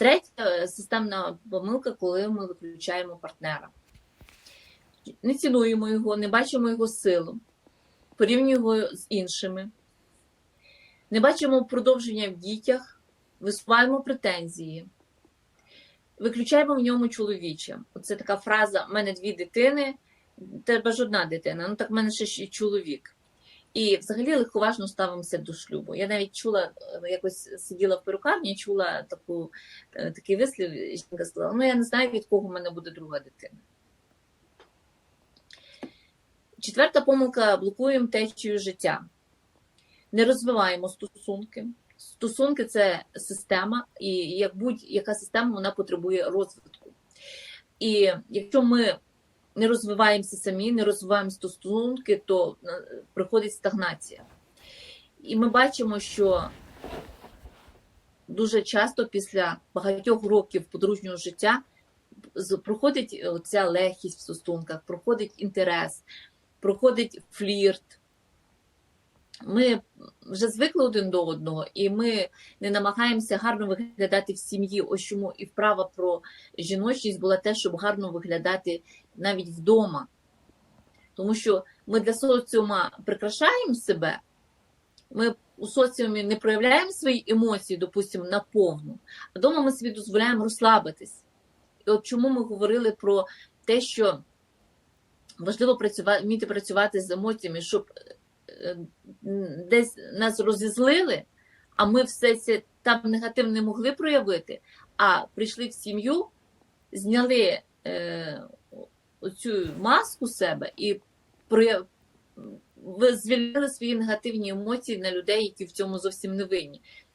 Третя системна помилка, коли ми виключаємо партнера. Не цінуємо його, не бачимо його силу, порівнюємо його з іншими, не бачимо продовження в дітях, висуваємо претензії, виключаємо в ньому чоловіче. Оце така фраза: в мене дві дитини, тебе ж одна дитина, ну так в мене ще і чоловік. І взагалі легковажно ставимося до шлюбу. Я навіть чула, е, якось сиділа в перукарні, чула таку, е, такий вислів, жінка сказала: ну я не знаю, від кого в мене буде друга дитина. Четверта помилка блокуємо течію життя. Не розвиваємо стосунки. Стосунки це система, і як будь-яка система вона потребує розвитку. І якщо ми не розвиваємося самі, не розвиваємо стосунки, то е, приходить стагнація. І ми бачимо, що дуже часто після багатьох років подружнього життя проходить ця легкість в стосунках, проходить інтерес, проходить флірт. Ми вже звикли один до одного, і ми не намагаємося гарно виглядати в сім'ї. Ось чому і вправа про жіночність була те, щоб гарно виглядати навіть вдома. Тому що ми для соціума прикрашаємо себе, ми у соціумі не проявляємо свої емоції, допустимо, наповну, а вдома ми собі дозволяємо розслабитись. І от чому ми говорили про те, що важливо працювати, вміти працювати з емоціями, щоб десь нас розізлили, а ми все це там негативно не могли проявити, а прийшли в сім'ю, зняли е, цю маску себе і прояв... звільнили свої негативні емоції на людей, які в цьому зовсім не винні.